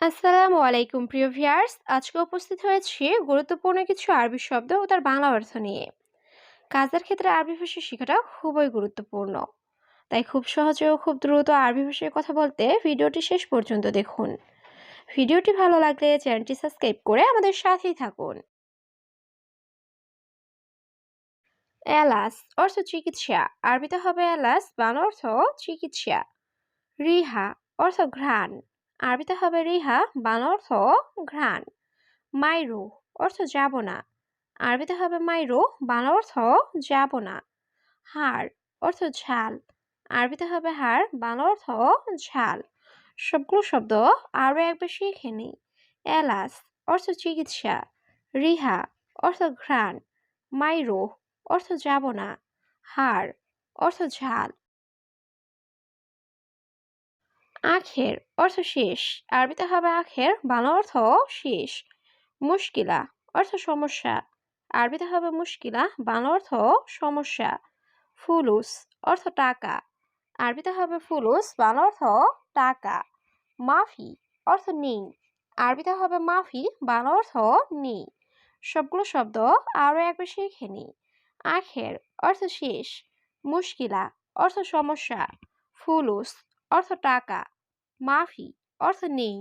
আসসালামু আলাইকুম, প্রিয় ভিয়ার্স আজকে উপস্থিত হয়েছি গুরুত্বপূর্ণ কিছু আরবি শব্দ ও তার বাংলা অর্থ নিয়ে। কাজের ক্ষেত্রে আরবি ভাষা শেখাটা খুবই গুরুত্বপূর্ণ। তাই খুব সহজে ও খুব দ্রুত আরবি ভাষায় কথা বলতে ভিডিওটি শেষ পর্যন্ত দেখুন। ভিডিওটি ভালো লাগলে চ্যানেলটি সাবস্ক্রাইব করে আমাদের সাথেই থাকুন। এলাস অর্থ চিকিৎসা, আরবিতে হবে এলাস, বাংলা অর্থ চিকিৎসা। রিহা অর্থ ঘ্রাণ। আরবিতে হবে রিহা বান অর্থ ঘ্রাণ। মাইরু অর্থ যাব না। আরবিতে হবে মাইরু বান অর্থ যাব না। হাড় অর্থ ঝাল। আরবিতে হবে হাড়, বাংলা অর্থ ঝাল। সবগুলো শব্দ আরও একবার শিখে নিই। এলাস অর্থ চিকিৎসা। রিহা অর্থ ঘ্রাণ। মাইরু অর্থ যাব না। হাড় অর্থ ঝাল। আখের অর্থ শেষ। আরবিতে হবে আখের, বাংলা অর্থ শেষ। মুশকিলা অর্থ সমস্যা। আরবিতে হবে মুশকিলা, বাংলা অর্থ সমস্যা। ফুলুস অর্থ টাকা। আরবিতে হবে ফুলুস, বাংলা অর্থ টাকা। মাফি অর্থ নেই। আরবিতে হবে মাফি, বাংলা অর্থ নেই। সবগুলো শব্দ আরও একবার শিখে নিই আখের অর্থ শেষ। মুশকিলা অর্থ সমস্যা। ফুলুস অর্থ টাকা। মাফি, অর্থ নেই।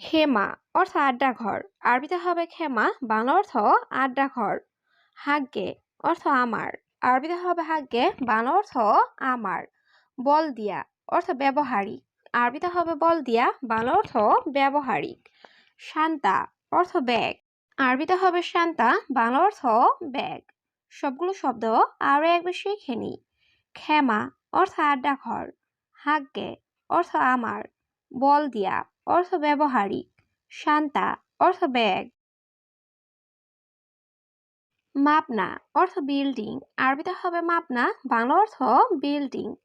খেমা অর্থ আড্ডা ঘর আরবিতে হবে খেমা বাংলা অর্থ আড্ডাঘর। হাগ্গে অর্থ আমার। আরবিতে হবে হাগ্গে বাংলা অর্থ আমার। বল দিয়া অর্থ ব্যবহারিক। আরবিতে হবে বল দিয়া বাংলা অর্থ ব্যবহারিক। শান্তা, অর্থ ব্যাগ। আরবিতে হবে শান্তা, বাংলা অর্থ ব্যাগ। সবগুলো শব্দ আরও একবার শিখে নিই। ক্ষমা অর্থ আড্ডা আড্ডাঘর হাগ্গে অর্থ আমার, বল দিয়া, অর্থ ব্যবহারিক, শান্তা, অর্থ ব্যাগ। মাপনা, অর্থ বিল্ডিং, আরবিতে হবে মাপনা, বাংলা অর্থ বিল্ডিং।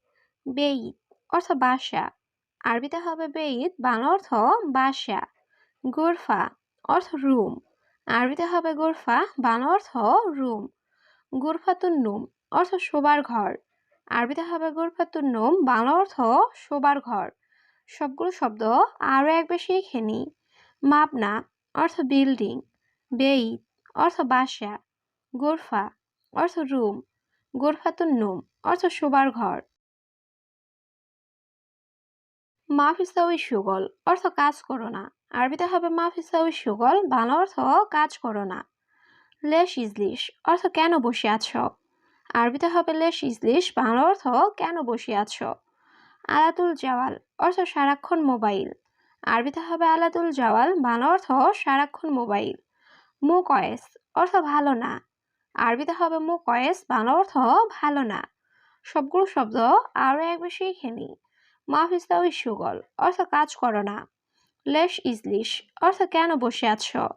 বেইত, অর্থ বাসা, আরবিতে হবে বেইত, বাংলা অর্থ বাসা। গোরফা, অর্থ রুম, আরবিতে হবে গোরফা, বাংলা অর্থ রুম। গুরফাতুন্নুম, অর্থ শোবার ঘর আরবিতে হবে গুরফাতুন নোম, বাংলা অর্থ শোবার ঘর। সবগুলো শব্দ আরও একবার শিখে নিই। মাপনা, অর্থ বিল্ডিং বেইত, অর্থ বাসা। গোরফা, অর্থ রুম গোরফাতুন নোম, অর্থ শোবার ঘর। মাফিসাউই সুগল অর্থ কাজ করো না। আরবিতে হবে মাফিসাউই সুগল বাংলা অর্থ কাজ করো না। লেশ ইজলিশ, অর্থ কেন বসে আছো? আরবিতে হবে লেশ, ইজলিশ, বাংলা অর্থ কেন বসে আছো? আলাতুল জাওয়াল অর্থ সারাক্ষণ মোবাইল। আরবিতে হবে আলাতুল জাওয়াল, বাংলা অর্থ সারাক্ষণ মোবাইল। মু কয়েস অর্থ ভালো না। আরবিতে হবে মু কয়েস বাংলা অর্থ ভালো না। সবগুলো শব্দ আরও একবার শিখে নিই। মাহফিস্তাউ সুগল অর্থ কাজ করো না। লেশ, ইজলিশ অর্থ কেন বসে আছো?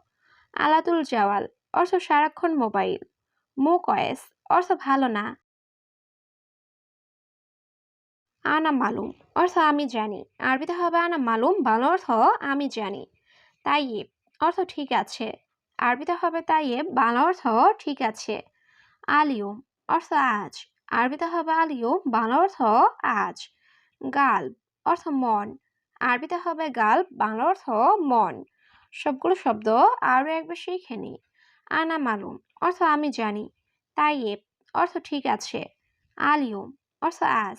আলাতুল জাওয়াল অর্থ সারাক্ষণ মোবাইল। মু কয়েস অর্থ ভালো না আনা মালুম অর্থ আমি জানি আরবিতে হবে আনা মালুম বাংলা অর্থ আমি জানি তাইয়েব অর্থ ঠিক আছে আরবিতে হবে তাইয়েব বাংলা অর্থ ঠিক আছে আলিউম অর্থ আজ আরবিতে হবে আলিউম বাংলা অর্থ আজ গাল্ব অর্থ মন আরবিতে হবে গাল্ব বাংলা অর্থ মন সবগুলো শব্দ আরও একবার শিখে নিই আনা মালুম অর্থ আমি জানি তাইয়েব অর্থ ঠিক আছে। আলিউম অর্থ আজ।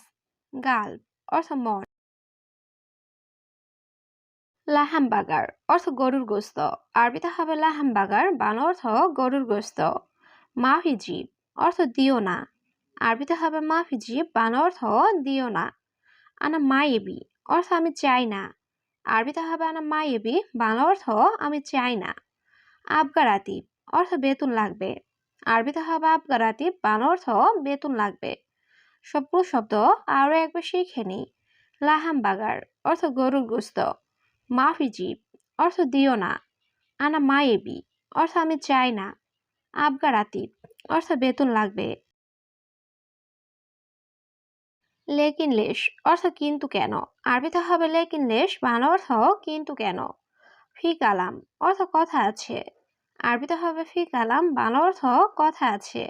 গাল অর্থ মন লাহামবাগার, অর্থ গরুর গোস্ত। আরবিতে হবে লাহামবাগার বাংলা অর্থ গরুর গোস্ত। মাফিজিব, অর্থ দিও না। আরবিতে হবে মাফিজিব বাংলা অর্থ দিও না। আনা মায়েবি, অর্থ আমি চাই না। আরবিতে হবে আনা মায়েবি বাংলা অর্থ আমি চাই না। আবগার আবগারাতিব, অর্থ বেতন লাগবে। আরবিতে হবে আবগারাতি বাংলা অর্থ বেতন লাগবে। সবগুলো শব্দ আরও একবার শিখে নিই। লাহাম বাগার অর্থ গরুর গোস্ত মাফি জীব অর্থ দিও না। আনা মায়েবি অর্থ আমি চাই না। আবগার আবগারাতি, অর্থ বেতন লাগবে। লেকিন লেশ অর্থ কিন্তু কেন? আরবিতে হবে লেকিন লেশ বাংলা অর্থ কিন্তু কেন? ফি কালাম অর্থ কথা আছে। আরবিতে হবে ফি কালাম, বাংলা অর্থ কথা আছে।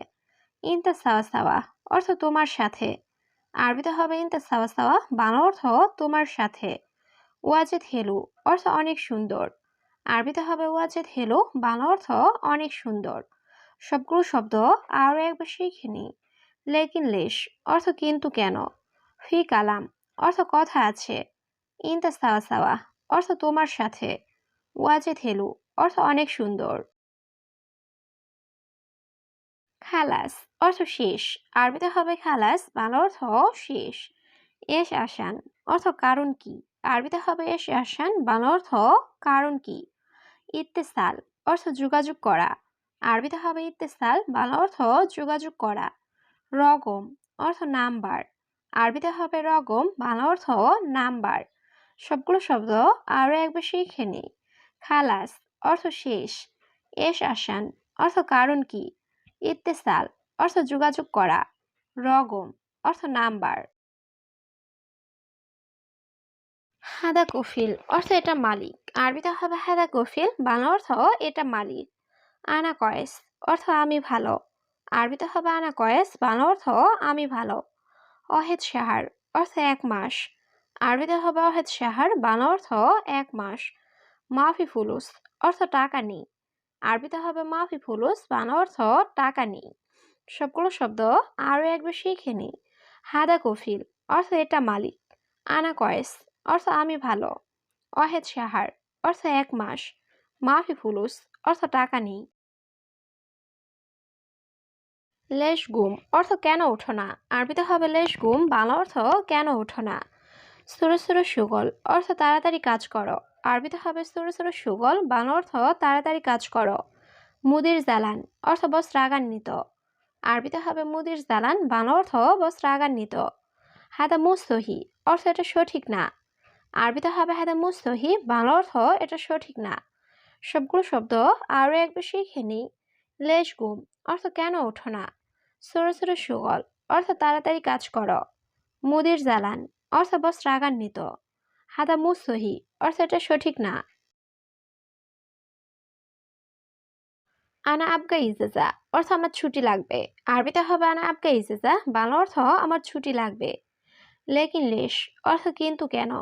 ইন্তা সাওয়া সাওয়া অর্থ তোমার সাথে। আরবিতে হবে ইন্তা সাওয়া সাওয়া বাংলা অর্থ তোমার সাথে। ওয়াজেদ হেলু, অর্থ অনেক সুন্দর। আরবিতে হবে ওয়াজেদ হেলু, বাংলা অর্থ অনেক সুন্দর। সবগুলো শব্দ আরও একবার শিখে নিই। লেকিন লেশ, অর্থ কিন্তু কেন? ফি কালাম, অর্থ কথা আছে। ইনতা সাওয়া সাওয়া অর্থ তোমার সাথে। ওয়াজেদ হেলু, অর্থ অনেক সুন্দর। খালাস, অর্থ শেষ। আরবিতে হবে খালাস, বাংলা অর্থ শেষ। এস আসান, অর্থ কারণ কি? আরবিতে হবে এস আসান, বাংলা অর্থ কারণ কি? ইত্তেসাল, অর্থ যোগাযোগ করা। আরবিতে হবে ইত্তেসাল, বাংলা অর্থ যোগাযোগ করা। রগম, অর্থ নাম্বার। আরবিতে হবে রগম, বাংলা অর্থ নাম্বার। সবগুলো শব্দ আরও একবার শিখে নিই খালাস, অর্থ শেষ। এস আসান, অর্থ কারণ কি? ইত্তেসাল, অর্থ যোগাযোগ করা, রগম, অর্থ নাম্বার। হাদা কফিল, অর্থ এটা মালিক। আরবিতে হবে হাদা কফিল, বাংলা অর্থ এটা মালিক। আনা কয়েস অর্থ আমি ভালো। আরবিতে হবে আনা কয়েস বাংলা অর্থ আমি ভালো। অহেদ সাহার অর্থ এক মাস। আরবিতে হবে অহেদ সাহার বাংলা অর্থ এক মাস। মাফি ফুলুস, অর্থ টাকা নেই। আরবিতে হবে মাফি ফুলুস বাংলা অর্থ টাকা নেই। সবগুলো শব্দ আরও একবার শিখে নিই। হাদা কফিল, অর্থ এটা মালিক। আনা কয়েস, অর্থ আমি ভালো। অহেদ সাহার, অর্থ এক মাস। মাফি ফুলুস অর্থ টাকা নেই। লেশ গুম অর্থ কেন ওঠো না? আরবিতে হবে লেশ গুম বাংলা অর্থ কেন ওঠো না? ছোটো সুগল, অর্থ তাড়াতাড়ি কাজ করো। আরবিতে হবে ছোটো ছোটো সুগল, বাংলা অর্থ তাড়াতাড়ি কাজ করো। মুদির জালান, অর্থ বস রাগান্বিত। আরবিতে হবে মুদির জালান বান অর্থ বস রাগান্বিত। হাদা মুস্তহি অর্থ এটা সঠিক না। আরবিতে হবে হাদা মুস্তহি বাংলা অর্থ এটা সঠিক না। সবগুলো শব্দ আরও এক বেশি নিই। লেশ গুম, অর্থ কেন ওঠো না। ছোটো ছোটো সুগল, অর্থ তাড়াতাড়ি কাজ করো। মুদির জালান, অর্থ বস রাগান্বিত। হাদা মুসহি অর্থ এটা সঠিক না। আনা আবগা ইজেজা, অর্থ আমার ছুটি লাগবে। আরবিতে হবে আনা আবগা ইজেজা, বাংলা অর্থ আমার ছুটি লাগবে। লেকিন লেশ অর্থ কিন্তু কেন?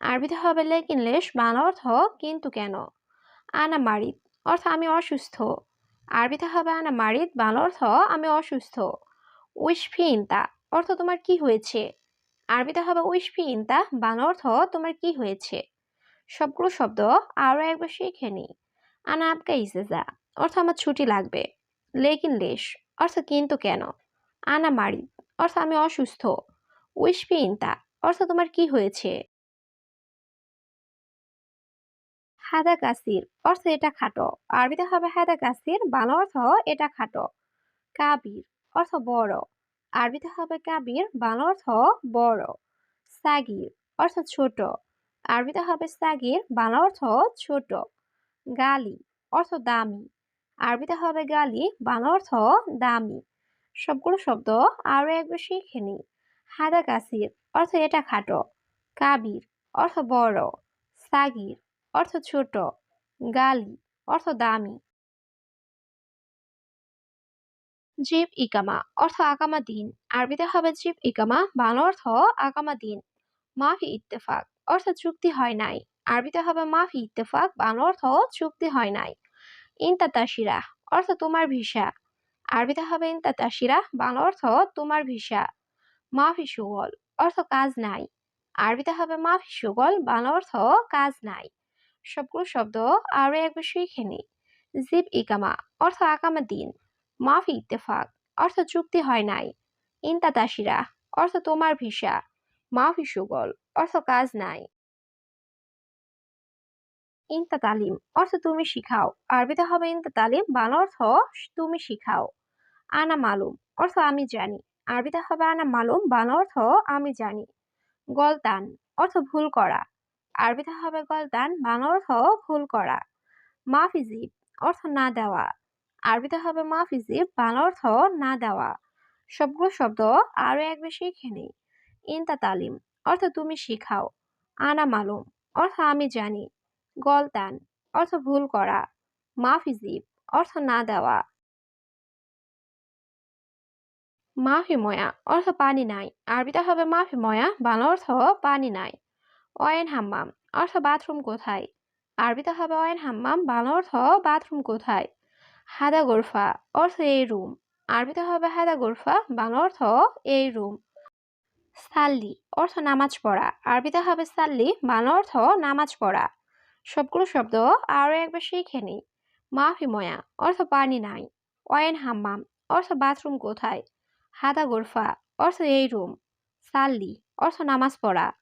আরবিতে হবে লেকিন লেশ বাংলা অর্থ কিন্তু কেন? আনা মারিদ, অর্থ আমি অসুস্থ। আরবিতে হবে আনা মারিদ, বাংলা অর্থ আমি অসুস্থ। উইশফি ইনতা অর্থ তোমার কি হয়েছে? আরবিতে হবে উইশফি ইনতা বাংলা অর্থ তোমার কি হয়েছে? সবগুলো শব্দ আরও একবার শিখে নিই। আনা আবকা ইসেজা অর্থ আমার ছুটি লাগবে। লেকিন লেশ, অর্থ কিন্তু কেন? আনা মারি, অর্থ আমি অসুস্থ। উইশফি ইনতা অর্থ তোমার কি হয়েছে? হাদা কাসির, অর্থ এটা খাটো। আরবিতে হবে হাদা কাসির, বাংলা অর্থ এটা খাটো। কাবির, অর্থ বড়। আরবিতে হবে কাবির, বাংলা অর্থ বড়, সাগির অর্থ ছোট, আরবিতে হবে সাগির, বাংলা অর্থ ছোট, গালি অর্থ দামি, আরবিতে হবে গালি, বাংলা অর্থ দামি, সবগুলো শব্দ আরও একবার শিখে নিই হাদা কাসির অর্থ এটা খাটো, কাবির অর্থ বড়, সাগির অর্থ ছোট, গালি অর্থ দামি জিব ইকামা, অর্থ আকামা দিন। আরবিতে হবে জিব ইকামা, বাংলা অর্থ আকামা দিন। মাফি ইত্তেফাক, অর্থ চুক্তি হয় নাই। আরবিতে হবে মাফি ইত্তেফাক, বাংলা অর্থ চুক্তি হয় নাই। ইনতা তাসিরা অর্থ তোমার ভিসা। আরবিতে হবে ইনতা তাসিরা বাংলা অর্থ তোমার ভিসা। মাফি সুগল, অর্থ কাজ নাই। আরবিতে হবে মাফি সুগল, বাংলা অর্থ কাজ নাই। সবগুলো শব্দ আরও একবার শিখে নিই জিব ইকামা, অর্থ আকামা দিন। মাফি ইত্তেফাক, অর্থ চুক্তি হয় নাই। ইনতা তাসিরা অর্থ তোমার ভিসা। মাফি সুগল, অর্থ কাজ নাই। ইনতা তালিম অর্থ তুমি শিখাও। আরবিতে হবে ইনতা তালিম বাংলা অর্থ তুমি শিখাও। আনা মালুম, অর্থ আমি জানি। আরবিতে হবে আনা মালুম, বাংলা অর্থ আমি জানি। গলতান, অর্থ ভুল করা। আরবিতে হবে গলতান, বাংলা অর্থ ভুল করা। মাফিজিব অর্থ না দেওয়া। আরবিতে হবে মাফিজিব বাংলা অর্থ না দেওয়া। সবগুলো শব্দ আরও একবার শিখে নেই ইনতা তালিম, অর্থ তুমি শিখাও। আনা মালুম, অর্থ আমি জানি। গলতান অর্থ ভুল করা। মাফিজিব অর্থ না দেওয়া। মাফি ময়া অর্থ পানি নাই। আরবিতে হবে মাফি ময়া বাংলা অর্থ পানি নাই। অয়েন হাম্মাম, অর্থ বাথরুম কোথায়? আরবিতে হবে অয়েন হাম্মাম, বাংলা অর্থ বাথরুম কোথায়? হাদা গোরফা, অর্থ এই রুম। আরবিতে হবে হাদা গোরফা, বাংলা অর্থ এই রুম। সাল্লি, অর্থ নামাজ পড়া। আরবিতে হবে সাল্লি, বাংলা অর্থ নামাজ পড়া। সবগুলো শব্দ আরও একবার শিখে নিই। মাফি ময়া, অর্থ পানি নাই। অয়েন হাম্মাম, অর্থ বাথরুম কোথায়? হাদা গোরফা, অর্থ এই রুম। সাল্লি, অর্থ নামাজ পড়া।